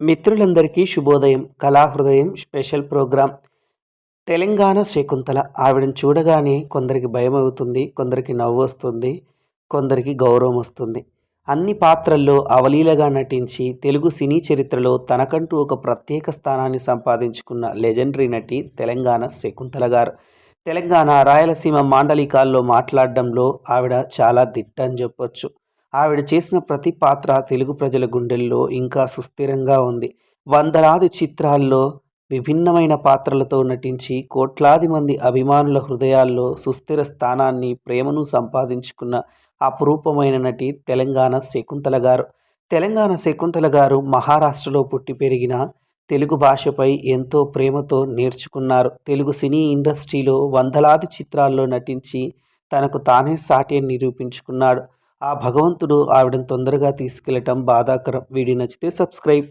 మిత్రులందరికీ శుభోదయం కళాహృదయం special programme. Telangana Shakuntala ఆవిడని చూడగానే కొందరికి భయం అవుతుంది కొందరికి నవ్వు వస్తుంది కొందరికి గౌరవం వస్తుంది. అన్ని పాత్రల్లో అవలీలగా నటించి తెలుగు సినీ చరిత్రలో తనకంటూ ఒక ప్రత్యేక స్థానాన్ని సంపాదించుకున్న లెజెండరీ నటి తెలంగాణ శకుంతల గారు. తెలంగాణ రాయలసీమ మాండలికాల్లో మాట్లాడడంలో ఆవిడ చాలా దిట్ట అని చెప్పొచ్చు. ఆవిడ చేసిన ప్రతి పాత్ర తెలుగు ప్రజల గుండెల్లో ఇంకా సుస్థిరంగా ఉంది. వందలాది చిత్రాల్లో విభిన్నమైన పాత్రలతో నటించి కోట్లాది మంది అభిమానుల హృదయాల్లో సుస్థిర స్థానాన్ని ప్రేమను సంపాదించుకున్న అపురూపమైన నటి తెలంగాణ శకుంతల గారు. తెలంగాణ శకుంతల గారు మహారాష్ట్రలో పుట్టి పెరిగిన తెలుగు భాషపై ఎంతో ప్రేమతో నేర్చుకున్నారు. తెలుగు సినీ ఇండస్ట్రీలో వందలాది చిత్రాల్లో నటించి తనకు తానే సాటిని నిరూపించుకున్నాడు. ఆ భగవంతుడు ఆవిడని తొందరగా తీసుకెళ్ళటం బాధాకరం. వీడియో నచ్చితే సబ్స్క్రైబ్.